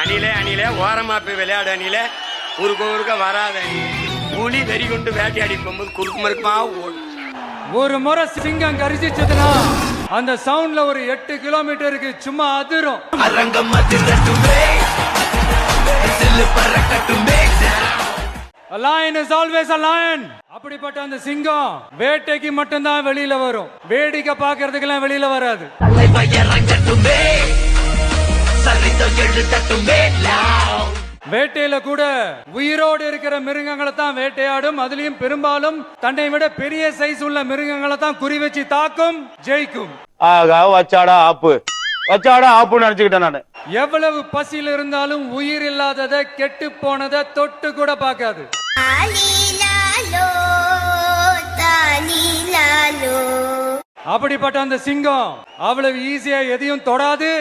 அணிலே அணிலே ஓரமா போய் விளையாடு அணிலே. குறுக்க குறுக்க வராத புலி வெறி கொண்டு வேட்டையாடி போகும்போது குறுக்கு மறுக்குமா ஒரு முறை சிங்கம் கரிசிச்சதுன்னா அந்த சவுண்ட்ல ஒரு எட்டு கிலோமீட்டருக்கு சும்மா அதிரும். A lion is always a lion. அப்படிப்பட்ட அந்த சிங்கம் வேட்டைக்கு மட்டும்தான் வெளியில வரும். வேடிக்கை பார்க்கறதுக்கெல்லாம் வெளியில வராது. வேட்டையில கூட உயிரோடு இருக்கிற மிருகங்களை தான் வேட்டையாடும். அதுலயும் பெரும்பாலும் தன்னை விட பெரிய சைஸ் உள்ள மிருகங்களை தான் குறி வச்சு தாக்கும் ஜெயிக்கும். ஆகா வச்சாடா ஆப்பு. வச்சாடா ஆப்புன்னு நினைச்சுக்கிட்டேன் நானு. எவ்வளவு பசியில் இருந்தாலும் உயிர் இல்லாததை கெட்டு போனதை தொட்டு கூட பார்க்காது. தாலிலாலோ, தாலிலாலோ. அப்படிப்பட்ட அந்த சிங்கம் அவ்வளவு ஈஸியா எதையும் தொடாது.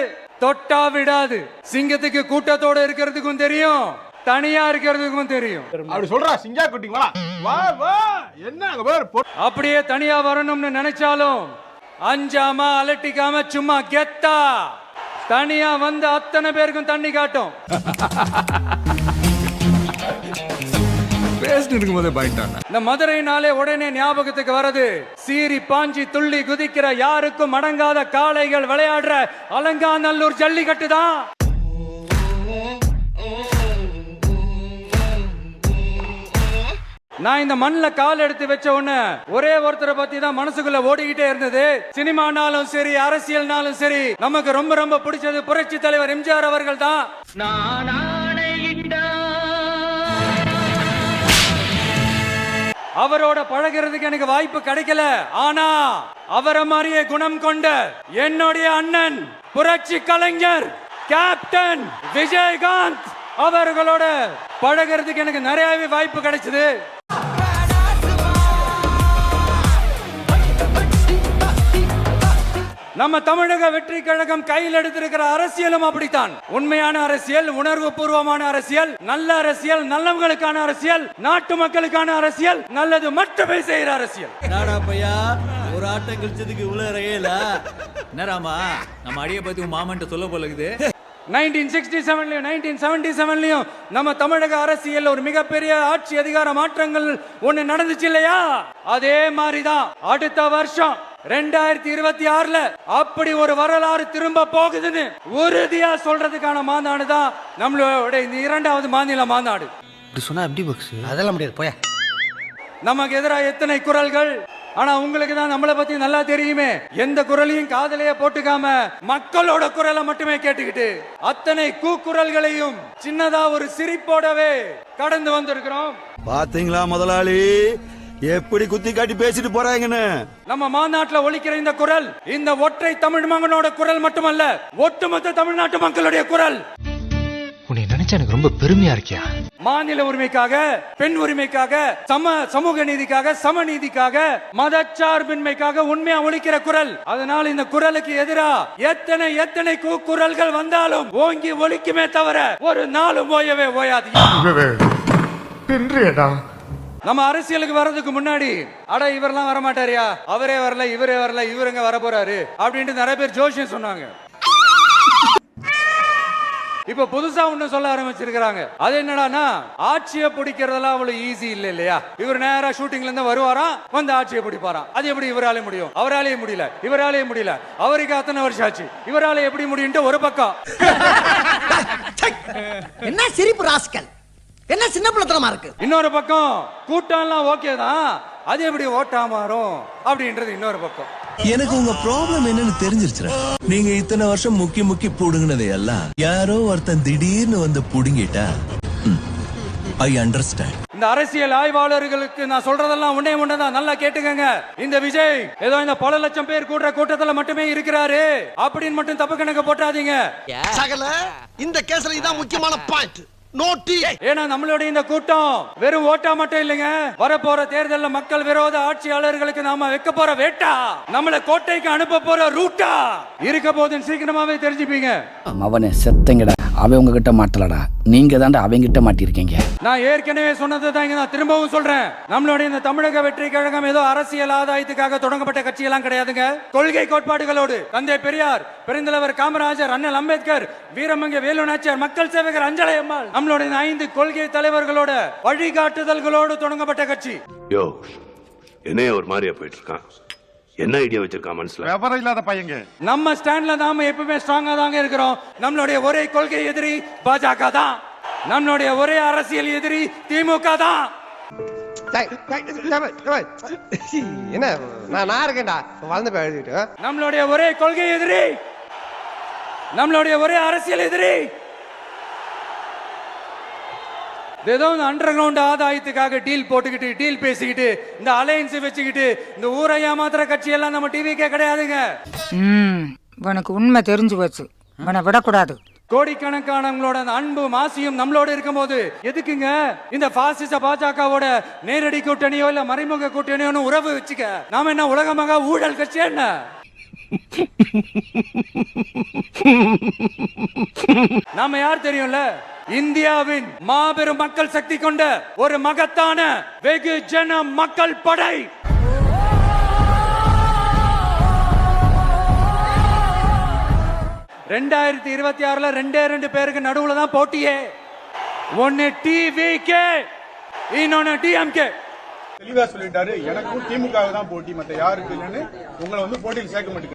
தொட்டா விடாது. சிங்கத்துக்கு கூட்டத்தோட இருக்கிறதுக்கும் தெரியும். தனியா இருக்கிறதுக்கும் தெரியும். அப்படி சொல்றா சிங்கா குட்டி வா வா வா. என்ன அப்படியே தனியா வரணும்னு நினைச்சாலும் அஞ்சாம அலட்டிக்காம சும்மா கெத்தா. தனியா வந்து அத்தனை பேருக்கும் தண்ணி காட்டும். பேசிட்டு இருக்கும் போதே பாயிண்டான இந்த மதுரைனாலே உடனே ஞாபகத்துக்கு வரது சீறி பாஞ்சி துள்ளி குதிக்கிற யாருக்கும் அடங்காத காளைகள் விளையாடுற அலங்காநல்லூர் ஜல்லிக்கட்டு தான். நான் இந்த மண்ணில் கால் எடுத்து வச்ச உடனே ஒரே ஒருத்தரை பத்தி தான் மனசுக்குள்ள ஓடிக்கிட்டே இருந்தது. சினிமானாலும் சரி அரசியல்னாலும் சரி நமக்கு ரொம்ப ரொம்ப பிடிச்சது புரட்சி தலைவர் எம்ஜிஆர் அவர்கள் தான். அவரோட பழகிறதுக்கு எனக்கு வாய்ப்பு கிடைக்கல. ஆனா அவரை மாதிரியே குணம் கொண்ட என்னுடைய அண்ணன் புரட்சி கலைஞர் கேப்டன் விஜயகாந்த் அவர்களோட பழகிறதுக்கு எனக்கு நிறையவே வாய்ப்பு கிடைச்சது. நம்ம தமிழக வெற்றி கழகம் கையில் எடுத்திருக்கிற அரசியலும் அப்படித்தான். உண்மையான அரசியல் உணர்வு பூர்வமான அரசியல் நல்ல அரசியல் நல்லவங்களுக்கான அரசியல் நாட்டு மக்களுக்கான அரசியல் நல்லது மட்டுமே செய்யற அரசியல். என்னடா பையா ஒரு ஆட்டம் கழிச்சதுக்கு இவ்வளவு ரகையில என்னராமா நம்ம அடிய பத்தி உன் மாமன்ட்ட சொல்ல போலக்குது நைன்டீன் சிக்ஸ்டி செவன்லயும் நைன்டீன் செவன்டி செவன்லயும் நம்ம தமிழக அரசியல் ஒரு மிகப்பெரிய ஆட்சி அதிகார மாற்றங்கள் ஒண்ணு நடந்துச்சு இல்லையா? அதே மாதிரிதான் அடுத்த வருஷம் ரெண்டாயிரத்தி இருபத்தி ஆறுல அப்படி ஒரு வரலாறு திரும்ப போகுதுன்னு உறுதியா சொல்றதுக்கான மாநாடு தான் நம்மளோட இந்த இரண்டாவது மாநில மாநாடு. இப்படி சொன்னா எப்படி பக்ஸ்? அதெல்லாம் முடியாது போயா. நமக்கு எதிராக எத்தனை குரல்கள்? ஆனா உங்களுக்கு தான் நம்மளை பத்தி நல்லா தெரியுமே. எந்த குரலையும் காதலையே போட்டுக்காம மக்களோட குரலை மட்டுமே கேட்டுக்கிட்டு அத்தனை கூக்குரல்களையும் சின்னதா ஒரு சிரிப்போடவே கடந்து வந்திருக்கிறோம். பாத்தீங்களா முதலாளி? எப்படி குத்தி காட்டி பேசிட்டு போறாங்கன்னு நம்ம மாநாட்டுல ஒலிக்கிற இந்த குரல் இந்த ஒற்றை தமிழ் மகனோட குரல் மட்டுமல்ல ஒட்டுமொத்த தமிழ்நாட்டு மக்களுடைய குரல் உன்னை நினைச்சா எனக்கு ரொம்ப பெருமையா இருக்கியா மாநில உரிமைக்காக பெண் உரிமைக்காக சம சமூக நீதிக்காக சமநீதிக்காக மதச்சார்பின்மைக்காக உண்மையா ஒலிக்கிற குரல் அதனால இந்த குரலுக்கு எதிரா எத்தனை எத்தனை கூக்குரல்கள் வந்தாலும் ஓங்கி ஒலிக்குமே தவிர ஒரு நாளும் ஓயவே ஓயாது நம்ம அரசியலுக்கு வர்றதுக்கு முன்னாடி அட இவரெல்லாம் வர மாட்டாரியா அவரே வரல இவரே வரல இவருங்க வர போறாரு? அப்படின்ட்டு நிறைய பேர் ஜோஷியம் சொன்னாங்க. இப்ப புதுசா ஒண்ணு சொல்ல ஆரம்பிச்சிருக்காங்க அது என்னடான்னா ஆட்சியை பிடிக்கிறதெல்லாம் அவ்வளவு ஈஸி இல்ல இல்லையா? இவர் நேரா ஷூட்டிங்ல இருந்து வருவாராம் வந்து ஆட்சியை பிடிப்பாராம். அது எப்படி இவராலே முடியும்? அவராலேயே முடியல இவராலேயே முடியல. அவருக்கு அத்தனை வருஷம் ஆச்சு. இவரால எப்படி முடியும்ட்டு ஒரு பக்கம். என்ன சிரிப்பு ராஸ்கல்? என்ன சின்ன பிள்ளைத்தனமா இருக்கு? இன்னொரு பக்கம் கூட்டம்லாம் ஓகே தான். அது எப்படி ஓட்டா மாறும்? அப்படின்றது இன்னொரு பக்கம். எனக்கு உங்க ப்ராப்ளம் என்னன்னு தெரிஞ்சிருச்சுடா. நீங்க இத்தனை வருஷம் முக்கி முக்கி புடுங்கினதை எல்லாம் யாரோ ஒருத்தன் திடீர்னு வந்து புடுங்கிட்டா ஐ அண்டர்ஸ்டாண்ட் இந்த அரசியல் ஆய்வாளர்களுக்கு நான் சொல்றதெல்லாம் உன்னே ஒண்ணுதான் நல்லா கேட்டுக்கங்க. இந்த விஜய் ஏதோ இந்த பல லட்சம் பேர் கூடுற கூட்டத்துல மட்டுமே இருக்கிறாரு. அப்படின்னு மட்டும் தப்பு கணக்கு போட்டாதீங்க. சகல இந்த கேஸ்ல இதான் முக்கியமான பாயிண்ட் நோட்டி ஏன்னா நம்மளுடைய இந்த கூட்டம் வெறும் ஓட்டா மட்டும் இல்லைங்க. வரப்போற தேர்தல்ல மக்கள் விரோத ஆட்சியாளர்களுக்கு நாம வைக்க போற வேட்டா. நம்மள கோட்டைக்கு அனுப்ப போற ரூட்டா. இருக்க போதுன்னு சீக்கிரமாவே தெரிஞ்சுப்பீங்க. அவனை செத்தங்கடா. அவன் உங்ககிட்ட மாட்டலடா. நீங்க தாண்டா அவங்கிட்ட மாட்டிருக்கீங்க நான் ஏற்கனவே சொன்னதை தான் இங்க நான் திரும்பவும் சொல்றேன். நம்மளுடைய இந்த தமிழக வெற்றி கழகம் ஏதோ அரசியல் ஆதாயத்துக்காக தொடங்கப்பட்ட கட்சி எல்லாம் கிடையாதுங்க. கொள்கை கோட்பாடுகளோடு தந்தை பெரியார் பெருந்தலைவர் காமராஜர் அண்ணல் அம்பேத்கர் வீரமங்க வேலுநாச்சியார் மக்கள் சேவகர் அஞ்சலை அம்மாள் நம்மளுடைய ஐந்து கொள்கை தலைவர்களோட வழிகாட்டுதல்களோடு தொடங்கப்பட்ட கட்சி. யோ என்னைய ஒரு மாதிரியா போயிட்டு இருக்கான். என்ன ஐடியா வச்சிருக்கான் மனசுல விவரம் இல்லாத பையங்க. நம்ம ஸ்டாண்ட்ல நாம எப்பவுமே ஸ்ட்ராங்கா தாங்க இருக்கிறோம். நம்மளுடைய ஒரே கொள்கை எதிரி பாஜக தான். நம்மளுடைய ஒரே அரசியல் எதிரி திமுக தான். என்ன நான் நான் இருக்கேன்டா. வளர்ந்து எழுதிட்டு. நம்மளுடைய ஒரே கொள்கை எதிரி. நம்மளுடைய ஒரே அரசியல் எதிரி. ஏதோ இந்த அண்டர் கிரவுண்ட் ஆதாயத்துக்காக டீல் போட்டுக்கிட்டு டீல் பேசிக்கிட்டு இந்த அலையன்ஸ் வச்சுக்கிட்டு இந்த ஊரை ஏமாத்துற கட்சி எல்லாம் நம்ம டிவிக்கே கிடையாதுங்க. ம் உனக்கு உண்மை தெரிஞ்சு போச்சு. உன்னை விடக்கூடாது. கோடிக்கணக்கானவங்களோட அந்த அன்பு மாசியும் நம்மளோட இருக்கும்போது எதுக்குங்க? இந்த பாசிச பாஜகவோட நேரடி கூட்டணியோ இல்ல மறைமுக கூட்டணியோன்னு உறவு வச்சுக்க. நாம என்ன உலகமாக ஊழல் கட்சி என்ன? நாம யார் தெரியும்ல? இந்தியாவின் மாபெரும் மக்கள் சக்தி கொண்ட ஒரு மகத்தான வெகு ஜன மக்கள் படை. ரெண்டாயிரத்தி இருபத்தி ஆறுல ரெண்டே ரெண்டு பேருக்கு நடுவுல தான் போட்டியே. ஒன்னு டிவிகே இன்னொன்னு டிஎம்கே தெளிவா சொல்லிட்டாரு. எனக்கும் திமுக தான் போட்டி. மத்த யாருக்கு இல்லைன்னு உங்களை வந்து போட்டியில் சேர்க்க மாட்டேங்கிறேன்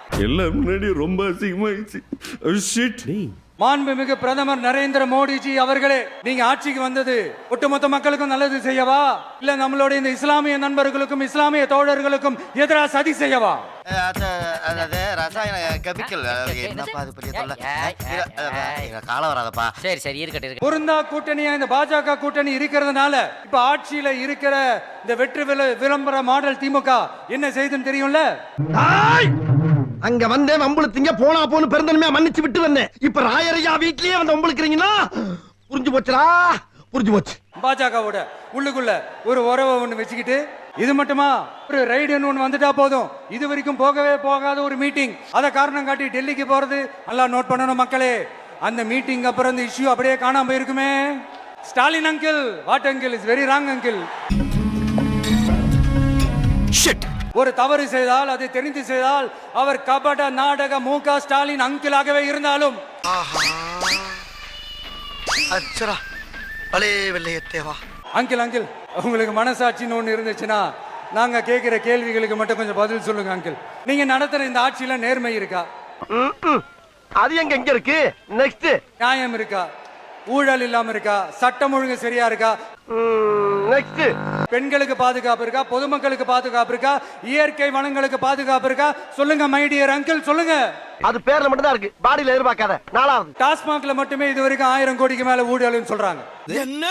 எல்லாம் முன்னாடி ரொம்ப அசிங்கமாயிடுச்சு. மாண்புமிகு பிரதமர் நரேந்திர மோடிஜி அவர்களே நீங்க ஆட்சிக்கு வந்தது ஒட்டுமொத்த மக்களுக்கும் நல்லது செய்யவா? இல்ல நம்மளுடைய இந்த இஸ்லாமிய நண்பர்களுக்கும் இஸ்லாமிய தோழர்களுக்கும் எதிராக சதி செய்யவா? அதாவது ரசாயன கெமிக்கல் என்னப்பா அது பெரிய தொல்லை? காலம் வராதப்பா. சரி சரி இருக்கட்டும் பொருந்தா கூட்டணியா இந்த பாஜக கூட்டணி இருக்கிறதுனால இப்ப ஆட்சியில இருக்கிற இந்த வெற்றி விள- விளம்பர மாடல் திமுக என்ன செய்துன்னு தெரியும்ல? அங்க வந்தேன் வம்புழுத்தீங்க போனா போன்னு பெருந்தன்மையா மன்னிச்சு விட்டு வந்தேன். இப்ப ராயரையா வீட்லயே வந்து வம்புழுக்கிறீங்கன்னா புரிஞ்சு போச்சுடா? புரிஞ்சு போச்சு. பாஜகவோட உள்ளுக்குள்ள ஒரு உறவை ஒண்ணு வச்சுக்கிட்டு இது மட்டுமா? ஒரு ரைடுன்னு ஒன்று வந்துட்டா போதும். இது வரைக்கும் போகவே போகாத ஒரு மீட்டிங். அதை காரணம் காட்டி டெல்லிக்கு போறது நல்லா நோட் பண்ணணும் மக்களே. அந்த மீட்டிங் அப்புறம் இந்த இஷ்யூ அப்படியே காணாம போயிருக்குமே. Stalin uncle what uncle is very wrong uncle ஒரு தவறு செய்தால் அதை தெரிந்து செய்தால் அவர் கபட நாடக மு க ஸ்டாலின் அங்கிளாகவே இருந்தாலும். அங்கிள் அங்கிள் உங்களுக்கு மனசாட்சின்னு ஒன்று இருந்துச்சுன்னா நாங்க கேட்கிற கேள்விகளுக்கு மட்டும் கொஞ்சம் பதில் சொல்லுங்க அங்கிள். நீங்க நடத்துற இந்த ஆட்சியில நேர்மை இருக்கா? அது எங்க எங்க இருக்கு? நெக்ஸ்ட் நியாயம் இருக்கா? ஊழல் இல்லாம இருக்கா? சட்டம் ஒழுங்கு சரியா இருக்கா? நெக்ஸ்ட் பெண்களுக்கு பாதுகாப்பு இருக்கா? பொதுமக்களுக்கு பாதுகாப்பு இருக்கா? இயற்கை வளங்களுக்கு பாதுகாப்பு இருக்கா? சொல்லுங்க மை டியர் அங்கிள் சொல்லுங்க. அது பேர்ல மட்டும் தான் இருக்கு பாடியில எதிர்பார்க்காத. நாலாவது. டாஸ்மாக்ல மட்டுமே இது வரைக்கும் ஆயிரம் கோடிக்கு மேல ஊழல்னு சொல்றாங்க. என்ன?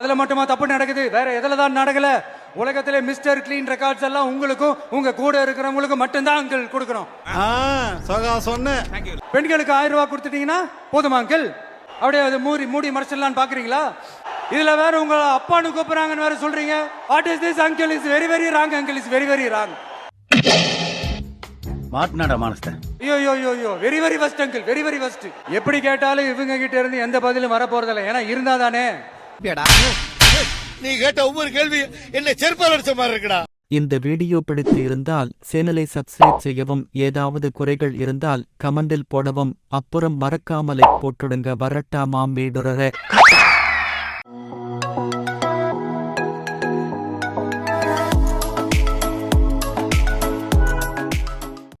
அதுல மட்டுமா தப்பு நடக்குது? வேற எதுல தான் நடக்கல? உலகத்திலே மிஸ்டர் கிளீன் ரெக்கார்ட்ஸ் எல்லாம் உங்களுக்கும் உங்க கூட இருக்கிறவங்களுக்கும் மட்டும்தான் அங்கிள் கொடுக்கணும். சகா சொன்னேன் பெண்களுக்கு ஆயிரம் ரூபாய் கொடுத்துட்டீங்கன்னா போதுமா அங்கிள் அப்படியே அது மூடி மூடி மறைச்சிடலான்னு பாக்குறீங்களா இதுல வேற உங்க அப்பான்னு கூப்பிடுறாங்கன்னு வேற சொல்றீங்க. What is this uncle is very very wrong uncle is very very wrong மாட்டினாடா மானஸ்தன். ஐயோ ஐயோ ஐயோ ஐயோ. Very very first uncle very very first எப்படி கேட்டாலும் இவங்க கிட்ட இருந்து எந்த பதிலும் வர போறதில்ல ஏன்னா இருந்தா தானே நீ கேட்ட ஒவ்வொரு கேள்வி என்ன செருப்பால் அடிச்ச மாதிரி இருக்குடா. இந்த வீடியோ பிடித்து இருந்தால் சேனலை சப்ஸ்கிரைப் செய்யவும் ஏதாவது குறைகள் இருந்தால் கமெண்டில் போடவும் அப்புறம் மறக்காமலை போட்டுடுங்க வரட்டாமாம் வீடுறர.